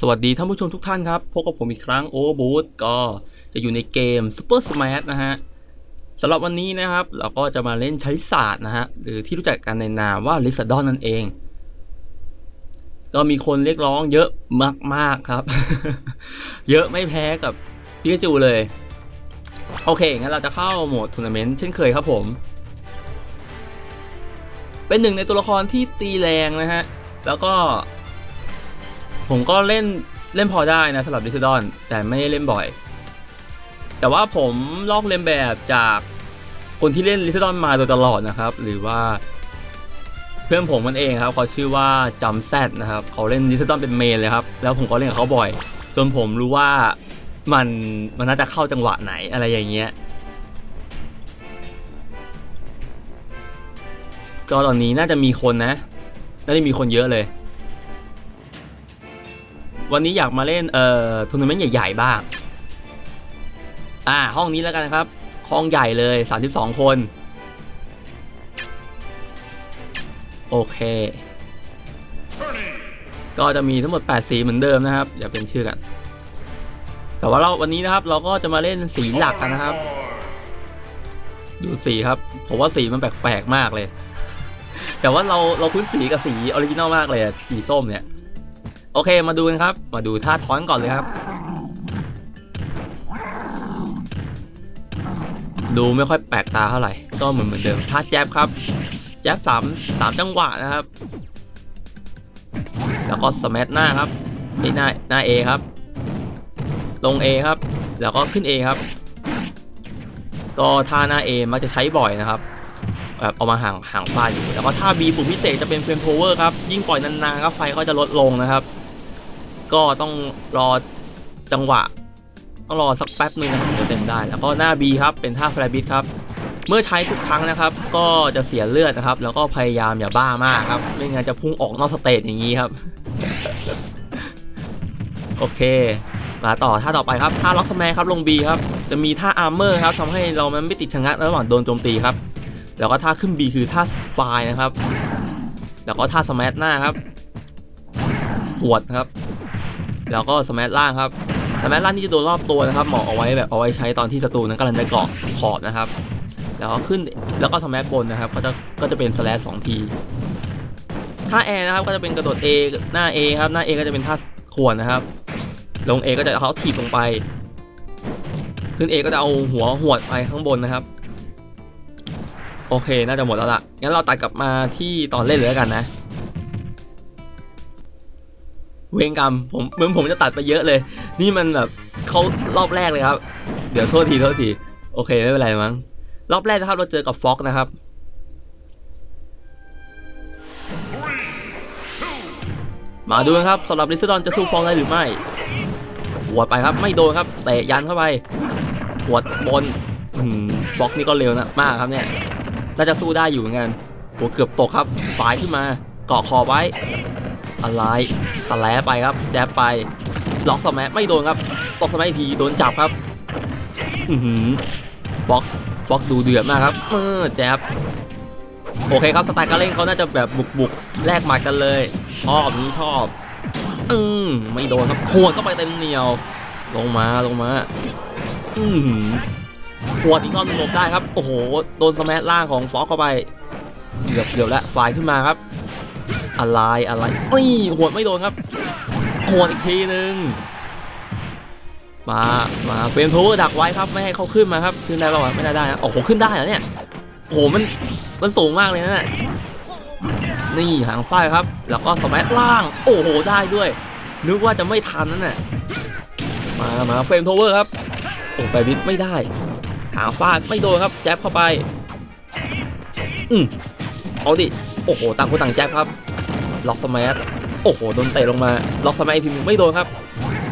สวัสดีท่านผู้ชมทุกท่านครับ พบกับผมอีกครั้งโอเวอร์บูก็จะอยู่ในเกม Super Smash นะฮะสำหรับวันนี้นะครับ เราก็จะมาเล่นใช้ศาสตร์นะฮะ หรือที่รู้จักกันในนามว่าลิซาดอนนั่นเอง ก็มีคนเรียกร้องเยอะมาก ๆ ครับ เยอะไม่แพ้กับพิกาจูเลย โอเค งั้นเราจะเข้าโหมดทัวร์นาเมนต์เช่นเคยครับผม เป็นหนึ่งในตัวละครที่ตีแรงนะฮะ แล้วก็ ผมก็เล่นเล่นพอได้นะสำหรับดิสดอนแต่ไม่ได้เล่นบ่อย แต่ว่าผมลอกเลียนแบบจากคนที่เล่นลิซดอนมาโดยตลอดนะครับ หรือว่าเพื่อนผมมันเองครับเขาชื่อว่าจำแซดนะครับเขาเล่นลิซดอนเป็นเมนเลยครับ แล้วผมก็เล่นกับเขาบ่อย จนผมรู้ว่ามันมันน่าจะเข้าจังหวะไหนอะไรอย่างเงี้ยก็ตอนนี้น่าจะมีคนนะ น่าจะมีคนเยอะเลย วันนี้อยากมาเล่นเอ่อทัวร์นาเมนต์ใหญ่ๆบ้าง อ่า ห้องนี้แล้วกันครับ ห้องใหญ่เลย 32 คน โอเค ก็จะมีทั้งหมด 8 สีเหมือนเดิมนะครับ อย่าเป็นชื่อกัน แต่ว่าเราวันนี้นะครับ เราก็จะมาเล่นสีหลักกันนะครับ ดูสีครับ ผมว่าสีมันแปลกๆมากเลย แต่ว่าเราเราคุ้นสีกับสีออริจินอลมากเลยสีส้มเนี่ย โอเคมาดูกันครับ มาดูท่าท้อนก่อนเลยครับ ดูไม่ค่อยแปลกตาเท่าไหร่ ก็เหมือนเหมือนเดิมท่าแจ๊บครับ แจ๊บสามสามจังหวะนะครับ แล้วก็สมัหน้าครับนี่หน้าหน้า A ครับ ลง A ครับ แล้วก็ขึ้น A ครับ ก็ท่าหน้า A มักจะใช้บ่อยนะครับแบบเอามาห่างห่างฟาดอยู่แล้วก็ท่า B ปุ่มพิเศษจะเป็นเฟรมโพเวอร์ครับ ยิ่งปล่อยนานๆครับไฟก็จะลดลงนะครับ ก็ต้องรอจังหวะ ต้องรอสักแป๊บหนึงนะครับถึงจะเต็มได้ แล้วก็หน้า B ครับเป็นท่าแฟลบิทครับ เมื่อใช้ทุกครั้งนะครับ ก็จะเสียเลือดนะครับ แล้วก็พยายามอย่าบ้ามากครับ ไม่งั้นจะพุ่งออกนอกสเตจอย่างนี้ครับ โอเค มาต่อท่าต่อไปครับท่าล็อกสแมครับลง B ครับ จะมีท่าอาร์เมอร์ครับทำให้เรามันไม่ติดชะงักระหว่างโดนโจมตีครับ แล้วก็ท่าขึ้น B คือท่าไฟนะครับ แล้วก็ท่าสแมทหน้าครับหวดครับ แล้วก็สแมทล่างครับสแมทล่างนี่จะโดนรอบตัวนะครับเหมาะเอาไว้แบบเอาไว้ใช้ตอนที่ศัตรูนั้นกำลังจะเกาะขอบนะครับแล้วก็ขึ้นแล้วก็สแมทบนนะครับก็จะก็จะเป็นสแลชสองทีท่าแอร์นะครับก็จะเป็นกระโดด A หน้า A ครับหน้า A ก็จะเป็นท่าขวนนะครับ ลง A ก็จะเอาเขาถีบลงไป ขึ้น A ก็จะเอาหัวหวดไปข้างบนนะครับ โอเคน่าจะหมดแล้วล่ะงั้นเราตัดกลับมาที่ตอนเล่นเลยล้วกันนะ เวงกรรมผมเหมือนผมจะตัดไปเยอะเลย นี่มันแบบเขารอบแรกเลยครับ เดี๋ยวโทษทีโทษที โอเคไม่เป็นไรมั้งรอบแรกนะครับเราเจอกับฟ็อกนะครับมาดูกันครับสำหรับลิซดอนจะสู้ฟอกได้หรือไม่หัวไปครับไม่โดนครับเตะยันเข้าไปหัวบนอืมฟ็อกนี่ก็เร็วนะมากครับเนี่ยน่าจะสู้ได้อยู่เหมือนกันโหเกือบตกครับฝายขึ้นมาเกาะคอไว้ อะไร สแลปไปครับแจ๊บไปล็อกสมัไม่โดนครับล็อกสมัอีกทีโดนจับครับอือหือฟ็อกฟ็อกดูเดือดมากครับเออแจ๊บโอเคครับสไตล์การเล่นเขาน่าจะแบบบุกบุกแลกหมัดกันเลยชอบนี้ชอบอืมไม่โดนครับหัวดเข้าไปเต็มเหนียว ลงมาลงมาอือหือหัวดอีกรอบนึงหลบได้ครับ โอ้โห โดนสมัล่างของฟ็อกเข้าไปเกือบเกือบแล้วฝ่ายขึ้นมาครับ อะไรอะไรนี่หัวไม่โดนครับหัวอีกทีหนึ่งมามาเฟรมโทเวอร์ดักไว้ครับไม่ให้เขาขึ้นมาครับขึ้นได้ป่าวไม่ได้ได้นะโอ้โหขึ้นได้เหรอเนี่ยโอ้โหมันมันสูงมากเลยนะนี่ยนี่หางฝ้ายครับ แล้วก็สมัยล่าง โอ้โหได้ด้วย นึกว่าจะไม่ทันนั่นน่ะมามาเฟรมโทเวอร์ครับโอ้ไปบิดไม่ได้ หางฟาดไม่โดนครับแจ๊บเข้าไป อืมเอาดิ โอ้โห ต่างคนต่างแจ๊บครับ ล็อกสมัยโอ้โหโดนเตะลงมา ล็อกสมัยอีกทีหนึงไม่โดนครับ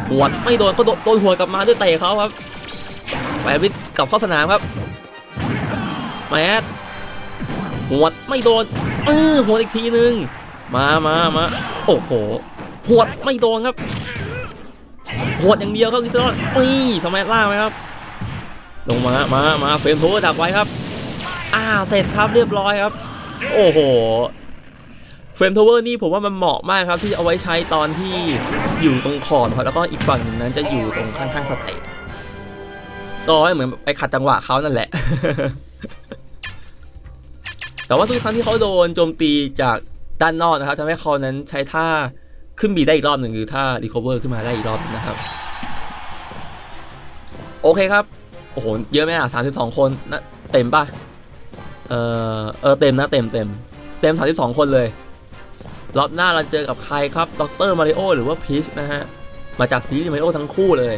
หัวดไม่โดนก็โดนหัวกลับมาด้วยเตะเขาครับไปบิดกลับเข้าสนามครับแมสหัวดไม่โดนเออหัวอีกทีหนึงมามามาโอ้โหหัวดไม่โดนครับหัวดอย่างเดียวครับลิซอนนี่สมัยล่าไหมครับ ลงมามามาเฟรมโทรดักไว้ครับ อ่าเสร็จครับเรียบร้อยครับ โอ้โห เฟรมทาวเวอร์นี่ผมว่ามันเหมาะมากครับที่เอาไว้ใช้ตอนที่อยู่ตรงขอบครับแล้วก็อีกฝั่งหนึ่งนั้นจะอยู่ตรงข้างๆสเตจก็เหมือนไปขัดจังหวะเขานั่นแหละ แต่ว่าทุกครั้งที่เขาโดนโจมตีจากด้านนอกนะครับทำให้เขานั้นใช้ท่าขึ้นบีได้อีกรอบหนึ่งคือท่า recover ขึ้นมาได้อีกรอบหนึ่งนะครับ โอเคครับ โอ้โห เยอะไหมอะสามสิบสองคนนะเต็มป่ะ เออเออเต็มนะเต็มเต็มเต็มสามสิบสองคนเลย รอบหน้าเราเจอกับใครครับดรมาริโอหรือว่าพีชนะฮะ มาจากซีรีส์มาริโอทั้งคู่เลย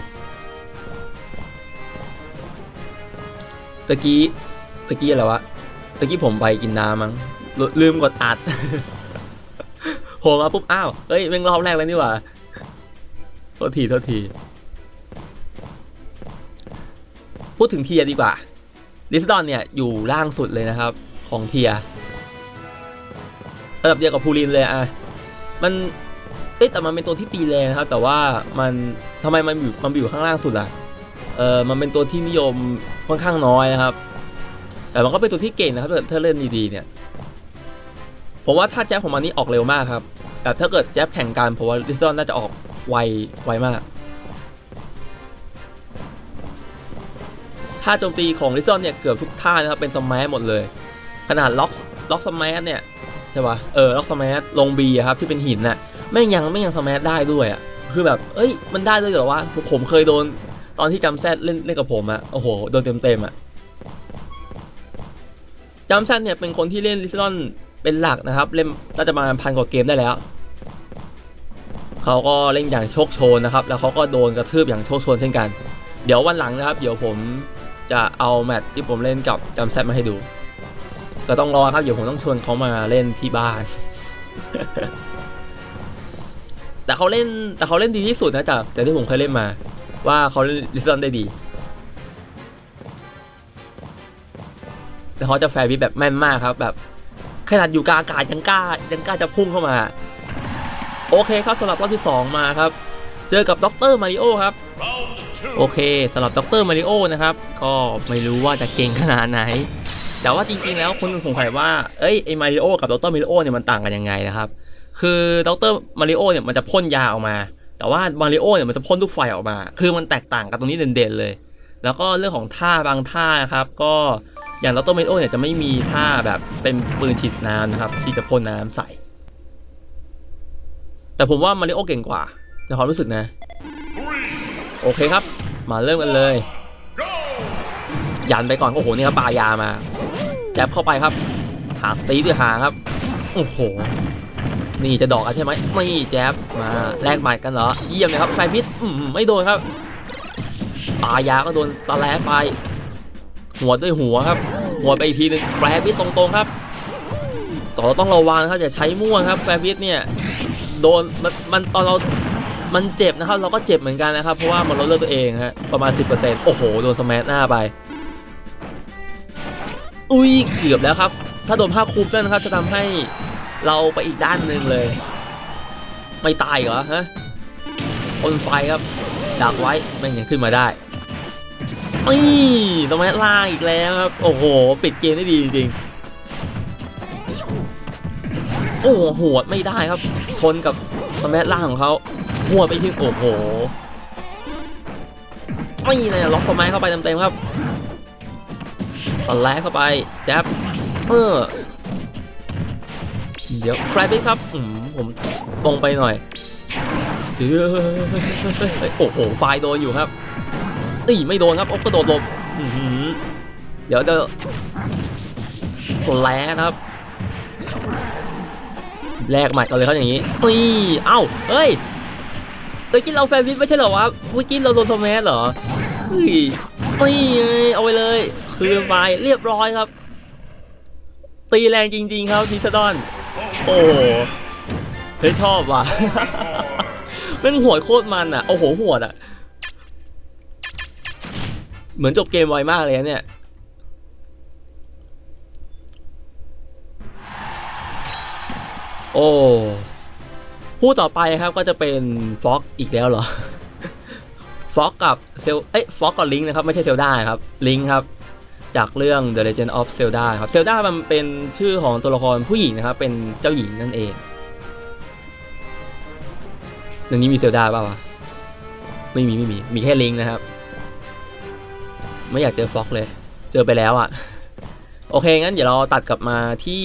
ตะกี้ตะกี้อะไรวะตะกี้ผมไปกินน้ำมั้งลลืมกดอัดโผล่มาปุ๊บ อ้าวเฮ้ยเป็นรอบแรกเลยนี่หว่าโทษทีโทษที พูดถึงเทียดีกว่าดิสดอนเนี่ย อยู่ล่างสุดเลยนะครับ ของเทีย ระดับเดียวกับพูลินเลยอะมันเอ๊แต่มันเป็นตัวที่ตีแรงนะครับแต่ว่ามันทำไมมันอยู่มันอยู่ข้างล่างสุดล่ะเออมันเป็นตัวที่นิยมค่อนข้างน้อยนะครับ แต่มันก็เป็นตัวที่เก่งนะครับถ้าเล่นดีๆเนี่ย ผมว่าถ้าแจ๊บของมันนี่ออกเร็วมากครับ แต่ถ้าเกิดแจ๊บแข่งกันผมว่าดิสดอนน่าจะออกไวไวมากท่าโจมตีของลิซอนเนี่ยเกือบทุกท่านะครับเป็นสมัยหมดเลย ขนาดล็อกล็อกสมัยเนี่ย ช่ปะเออล็อกสมัยลงบีครับที่เป็นหินน่ะแม่งยังไม่ยังสมัยได้ด้วยอะคือแบบเอ้ยมันได้ด้วยเหรอวะผมเคยโดนตอนที่จำแซดเล่นเล่นกับผมอะโอ้โหโดนเต็มเต็มอะจำแซดเนี่ยเป็นคนที่เล่นลิซอนเป็นหลักนะครับ เล่นน่าจะประมาณพันกว่าเกมได้แล้วเขาก็เล่นอย่างโชคโชนนะครับ แล้วเขาก็โดนกระทืบอย่างโชคโชนเช่นกัน เดี๋ยววันหลังนะครับ เดี๋ยวผมจะเอาแมตช์ที่ผมเล่นกับจำแซดมาให้ดู ก็ต้องรอครับเดี๋ยวผมต้องชวนเขามาเล่นที่บ้าน แต่เขาเล่นแต่เขาเล่นดีที่สุดนะจากจากที่ผมเคยเล่นมา ว่าเขาเล่นลิซอนได้ดี แต่เขาจะแฟร์วิแบบแม่นมากครับ แบบขนาดอยู่กลางอากาศยังกล้ายังกล้าจะพุ่งเข้ามา โอเคครับสำหรับรอบที่ 2 มาครับ เจอกับด็อกเตอร์มาริโอครับโอเคสำหรับด็อกเตอร์มาริโอนะครับ ก็ไม่รู้ว่าจะเก่งขนาดไหน แต่ว่าจริงๆแล้วคนสงสัยว่าเอ้ยไอมาริโอกับดรมาริโอเนี่ยมันต่างกันยังไงนะครับคือดรมาริโอเนี่ยมันจะพ่นยาออกมา แต่ว่ามาริโอเนี่ยมันจะพ่นลูกไฟออกมา คือมันแตกต่างกันตรงนี้เด่นๆเลย แล้วก็เรื่องของท่าบางท่านะครับก็อย่างดรมาริโอเนี่ยจะไม่มีท่าแบบเป็นปืนฉีดน้ำนะครับที่จะพ่นน้ำใส่ แต่ผมว่ามาริโอเก่งกว่าในความรู้สึกนะ โอเคครับ มาเริ่มกันเลย ยันไปก่อนโอ้โหนี่ครับปายามา จบเข้าไปครับ หางตีด้วยหางครับ โอ้โห นี่จะดอกอะใช่ไหมนี่แจบมาแลกหมัดกันเหรอ เยี่ยมเลยครับแฟพิษอืมไม่โดนครับปายาก็โดนสแลปไป หัวด้วยหัวครับ หัวไปอีกทีหนึงแฟนพิษตรงๆครับต่อต้องระวังครับอย่าใช้มั่วครับแฟนพิษเนี่ยโดนมันมันตอนเรา มันเจ็บนะครับ เราก็เจ็บเหมือนกันนะครับ เพราะว่ามันลดเลือดตัวเองฮะประมาณ 10%โอ้โห โดนสแมัหน้าไป อุ้ยเกือบแล้วครับ ถ้าโดนผ้าคลุมนั่นนะครับ จะทำให้เราไปอีกด้านหนึ่งเลย ไม่ตายเหรอฮะคนไฟครับดักไว้แม่งยังขึ้นมาได้นี่สแมัล่างอีกแล้วครับ โอ้โห ปิดเกมได้ดีจริงโอ้โหหวดไม่ได้ครับ ชนกับสมัล่างของเขาหัวไปที่โอ้โหไม่เลยล็อกสมัยเข้าไปเต็มๆครับ สแลกเข้าไปแจ๊บเออเดี๋ยวแฟรบิครับอืมผมตรงไปหน่อยเดี๋ยโอ้โหไฟโดนอยู่ครับตีไม่โดนครับโอ้กระโดดหลบเดี๋ยวจะสแลกครับแลกใหมัดกันเลยเขาอย่างนี้นี่เอ้าเฮ้ยเมื่อกี้เราแฟนวิทไม่ใช่เหรอวะเมื่อกี้เราโดนสแมัเหรอเฮ้ยนี่เอาไปเลย คืนไปเรียบร้อยครับ ตีแรงจริง ๆ ครับดิสดอน โอ้โหเฮ้ยชอบว่ะเป็นหัวดโคตรมันอะ โอ้โหหัวดอะ เหมือนจบเกมไวมากเลยนะเนี่ยโอ้คู่ต่อไปครับก็จะเป็นฟ็อกอีกแล้วเหรอฟ็อกกับเซลเอ้ยฟ็อกกับลิงนะครับ ไม่ใช่เซลได้ครับลิงครับ จากเรื่อง The Legend of Zelda ครับ Zelda มันเป็นชื่อของตัวละครผู้หญิงนะครับ เป็นเจ้าหญิงนั่นเองในนี้มีเซลดาป่าวะไม่มีไม่มี มีแค่ลิงนะครับ ไม่อยากเจอฟ็อกเลย เจอไปแล้วอะ่ะ โอเค งั้นเดี๋ยวเราตัดกลับมาที่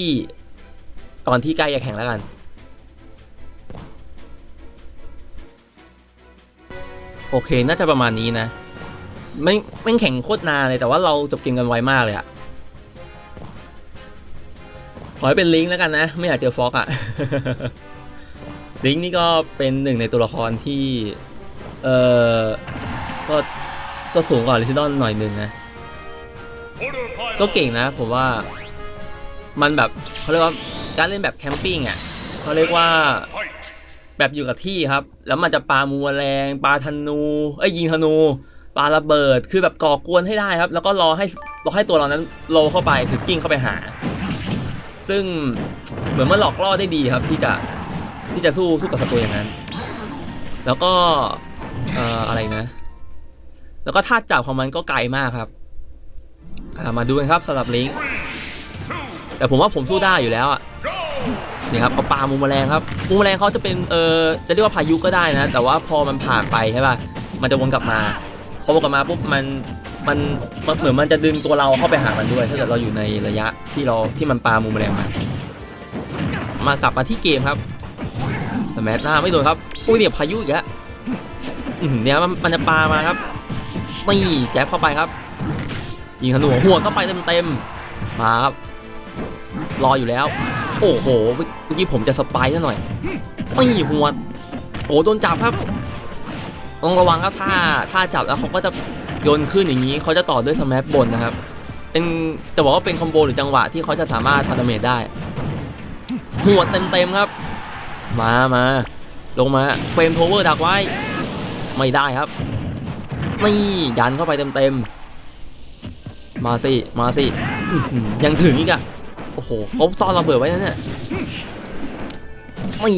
ตอนที่ใกล้จะแข่งแล้วกัน โอเค น่าจะประมาณนี้นะ ไม่ไม่แข่งโคตรนานเลยแต่ว่าเราจบเกมกันไวมากเลยอะขอให้เป็นลิงก์แล้วกันนะ ไม่อยากเจอฟ็อกอะลิงก์นี่ก็เป็นหนึ่งในตัวละครที่ เออก็ก็สูงกว่าลิทิดอนหน่อยนึงนะ ก็เก่งนะผมว่ามันแบบเขาเรียกว่าการเล่นแบบแคมปิ้งอะเขาเรียกว่าแบบอยู่กับที่ครับ แล้วมันจะปามูแมลงปาธนู เอ้ยยิงธนู ปาระเบิดคือแบบก่อกวนให้ได้ครับ แล้วก็รอให้รอให้ตัวเรานั้นโลเข้าไปคือกิ้งเข้าไปหา ซึ่งเหมือนมันหลอกล่อได้ดีครับที่จะที่จะสู้สู้กับศัตรูอย่างนั้น แล้วก็เอ่ออะไรนะ แล้วก็ท่าจับของมันก็ไกลมากครับมาดูกันครับสำหรับลิงแต่ผมว่าผมสู้ได้อยู่แล้วอะนี่ครับเขาปามูแมลงครับมูแมลงเขาจะเป็นเออจะเรียกว่าพายุก็ได้นะ แต่ว่าพอมันผ่านไปใช่ป่ะมันจะวนกลับมา พอวนกลับมาปุ๊บมันมันมันเหมือนมันจะดึงตัวเราเข้าไปหามันด้วยถ้าเกิดเราอยู่ในระยะที่เราที่มันปามูแมลงมามากลับมาที่เกมครับแต่แมทหน้าไม่โดนครับอุ้ยเนี่ยพายุอีกแล้วเนี่ยมันมันจะปามาครับนี่แจ๊บเข้าไปครับยิงธนูหัวเข้าไปเต็มๆมาครับรออยู่แล้ว โอ้โหเมื่อกี้ผมจะสปายซะหน่อยไม่หัวโอ้โดนจับครับ ต้องระวังครับถ้าถ้าจับแล้วเขาก็จะโยนขึ้นอย่างนี้เขาจะต่อด้วยสแมปบนนะครับ เป็นจะบอกว่าเป็นคอมโบหรือจังหวะที่เขาจะสามารถทำดาเมจได้ หัวเต็มๆครับ มามาลงมาเฟรมโทเวอร์ดักไว้ ไม่ได้ครับ นี่ยันเข้าไปเต็มๆ มาสิ มาสิ ยังถึงอีกอะโอ้โหเขาซ่อนระเบิดไว้นั่นเนี่ยไม่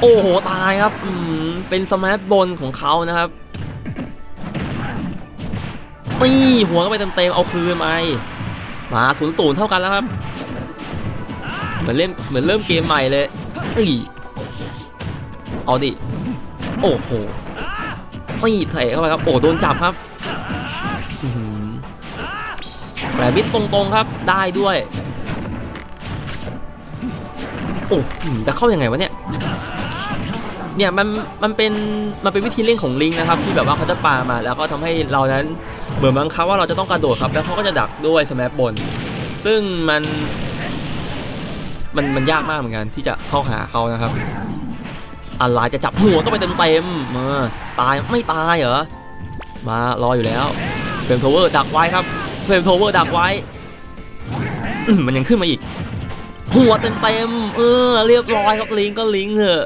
โอ้โห ตายครับอืมเป็นสมาร์ทบนของเขานะครับนี่หัวก็ไปเต็มๆ เอาคืนไปมาศูนย์ศูนย์เท่ากันแล้วครับ เหมือนเล่นเหมือนเริ่มเกมใหม่เลยนี่เอาดิ โอ้โหนี่เถะเข้าไปครับ โอ้โดนจับครับอื้อหือแหลบิดตรงๆครับ ได้ด้วย โอ้จะเข้ายัางไงวะเนี่ย เนี่ยมันมันเป็นมันเป็นวิธีเล่นของลิงนะครับที่แบบว่าเขาจะปามา แล้วก็ทำให้เรานั้นเหมือนบังคับว่าเราจะต้องกระโดดครับแล้วเขาก็จะดักด้วยสแมปบน ซึ่งมันมันมันยากมากเหมือนกันที่จะเข้าหาเขานะครับอะไรจะจับหัวก็ไปเต็มๆมาตายไม่ตายเหรอมารออยู่แล้วเฟรมโทเวอร์ดักไว้ครับเฟรมโทเวอร์ดักไว้มันยังขึ้นมาอีกหัวเต็มเต็มๆเออเรียบร้อยครับลิงก็ลิงเถอะ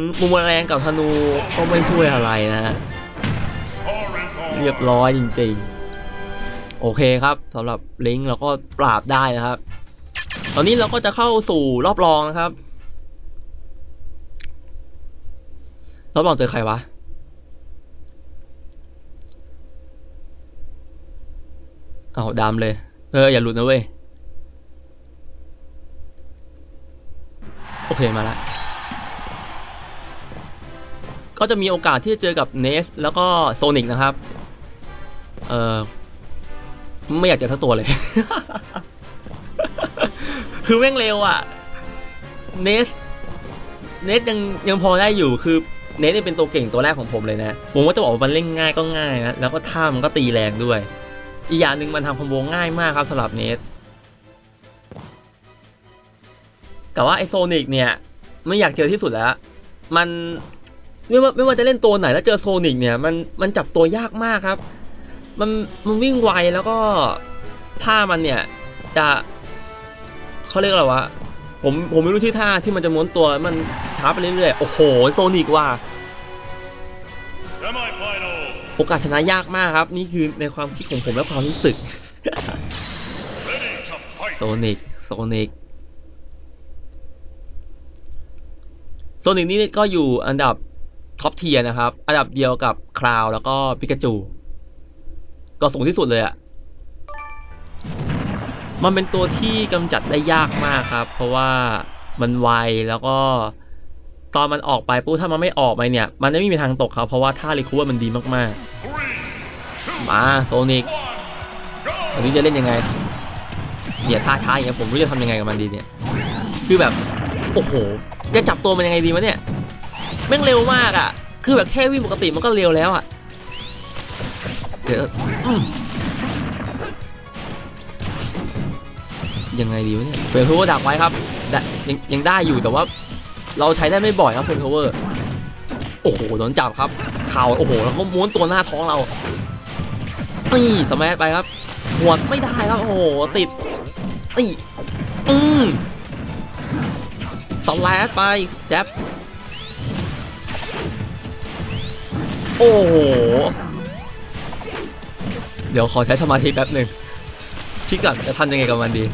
มมุมแรงกับธนูก็ไม่ช่วยอะไรนะฮะ เรียบร้อยจริงๆ โอเคครับสำหรับลิงก์เราก็ปราบได้นะครับ ตอนนี้เราก็จะเข้าสู่รอบรองนะครับ รอบรองเจอใครวะเอาดำเลย เออ อย่าหลุดนะเว้ย โอเคมาละ ก็จะมีโอกาสที่จะเจอกับเนสแล้วก็โซนิกนะครับ เออไม่อยากเจอทั้งตัวเลย คือแม่งเร็วอะ เนส เนสยังยังพอได้อยู่คือเนสเนี่ยเป็นตัวเก่งตัวแรกของผมเลยนะ ผมก็จะบอกว่ามันเล่นง่ายก็ง่ายนะ แล้วก็ท่ามันก็ตีแรงด้วย อีกอย่างหนึ่งมันทำคอมโบง่ายมากครับสำหรับเนสแต่ว่าไอโซนิกเนี่ย ไม่อยากเจอที่สุดแล้ว มัน ไม่ว่าไม่ว่าจะเล่นตัวไหนแล้วเจอโซนิกเนี่ยมันมันจับตัวยากมากครับ มันมันวิ่งไวแล้วก็ท่ามันเนี่ยจะเขาเรียกอะไรวะผมผมไม่รู้ชื่อท่าที่มันจะม้วนตัวมันช้าไปเรื่อยๆโอ้โหโซนิกว่ะ Semifinal. โอกาสชนะยากมากครับ นี่คือในความคิดของผมและความรู้สึก Ready to fight. โซนิกโซนิกโซนิกนี่ก็อยู่อันดับ ท็อปเทียร์นะครับ อันดับเดียวกับคราวแล้วก็ปิกาจู ก็สูงที่สุดเลยอะมันเป็นตัวที่กำจัดได้ยากมากครับ เพราะว่ามันไวแล้วก็ตอนมันออกไปปุ๊บถ้ามันไม่ออกไปเนี่ย มันไม่มีทางตกครับ เพราะว่าท่ารีคูเวอร์มันดีมากๆ มาโซนิก go! วันนี้จะเล่นยังไงเนี่ยท่าช้าอย่างเงี้ยผมรู้จะทำยังไงกับมันดีเนี่ย คือแบบ โอ้โห จะจับตัวมันยังไงดีวะเนี่ย ม่งเร็วมากอะ คือแบบแค่วิ่งปกติมันก็เร็วแล้วอะ เดี๋ยวยังไงดีวะเนี่ยเฟรนโทเวอร์ดักไว้ครับยังยังได้อยู่แต่ว่า เราใช้ได้ไม่บ่อยครับเฟรนโทเวอร์โอ้โหโดนจับครับเข่าโอ้โหแล้วก็ม้วนตัวหน้าท้องเรานี่สมัยไปครับ หัวดไม่ได้ครับ โอ้โห ติดนี่อืมสแลชไปแจ๊บ โอ้โห เดี๋ยวขอใช้สมาธิแป๊บหนึ่งคิดก่อนจะทำยังไงกับมันดี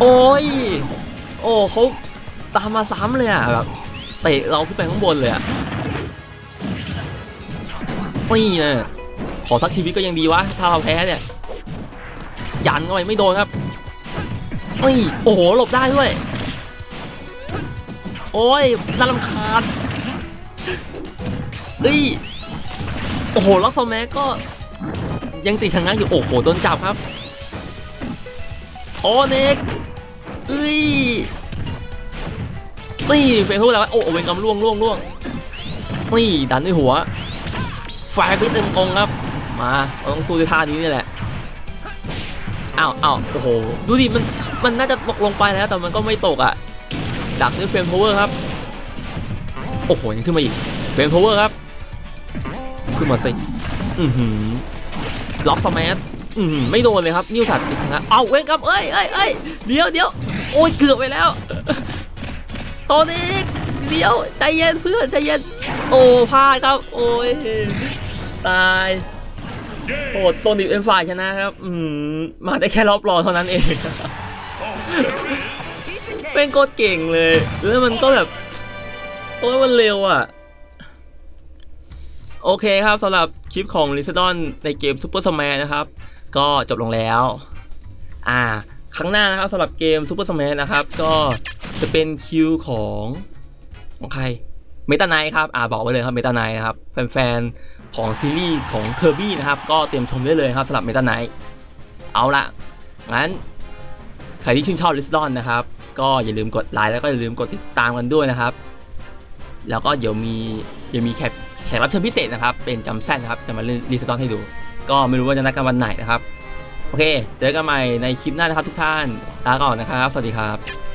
โอ้ย โอ้เขาตามมาซ้ำเลยอะแบบเตะเราขึ้นไปข้างบนเลยอะนี่นะขอสักชีวิตก็ยังดีวะ ถ้าเราแพ้เนี่ย ยันเข้าไปไม่โดนครับนี่โอ้โห หลบได้ด้วย โอ้ยน่ารำคาญ เฮ้ย โอ้โห ล็อกโซแม็กก็ยังติดชะงักอยู่ โอ้โห โดนจับครับ โอเน็กเฮ้ยนี่เฟนทุกแล้วโอ้โหเวนกำล่วงล่วงล่วงนี่ดันด้วยหัวไฟไปเต็มกองครับ มาเราต้องสู้ด้วยท่านี้นี่แหละอ้าวอ้าวโอ้โห ดูดิ มัน มันน่าจะตกลงไปแล้ว แต่มันก็ไม่ตกอะ ดักด้วยเฟรมพาวเวอร์ครับ โอ้โห ยังขึ้นมาอีก เฟรมพาวเวอร์ครับ ขึ้นมาสิอือหือล็อกสมัทอือหือไม่โดนเลยครับนิ้วสัตว์ติดนะเอาเว้ยครับเอ้ยเอ้ยเอ้ยเดี๋ยวเดี๋ยวโอ้ยเกือบไปแล้วโซนิกเดี๋ยวใจเย็นเพื่อนใจเย็นโอ้พลาดครับ โอ้ยตายโหดโซนิกเป็นฝ่ายชนะครับ อืมมาได้แค่รอบรองเท่านั้นเองเป็นโคตรเก่งเลยแล้วมันก็แบบโอ้ยมันเร็วอะ โอเคครับสำหรับคลิปของลิซดอนในเกม Super Smash นะครับ ก็จบลงแล้ว อ่า ครั้งหน้านะครับสำหรับเกม Super Smash นะครับ ก็จะเป็นคิวของของใครเมตาไนครับ อ่าบอกไว้เลยครับเมตาไนนะครับ แฟนๆ ของซีรีส์ของเคอร์บี้นะครับ ก็เตรียมชมได้เลยครับสำหรับเมตาไนเอาละงั้น ใครที่ชื่นชอบลิสดอนนะครับ ก็อย่าลืมกดไลค์แล้วก็อย่าลืมกดติดตามกันด้วยนะครับ แล้วก็เดี๋ยวมีเดี๋ยวมีแขก แขกรับเชิญพิเศษนะครับ เป็นจำแซนนะครับ จะมาเล่นลิสตอนให้ดู ก็ไม่รู้ว่าจะนัดกันวันไหนนะครับ โอเค เจอกันใหม่ในคลิปหน้านะครับทุกท่านลาก่อนนะครับ สวัสดีครับ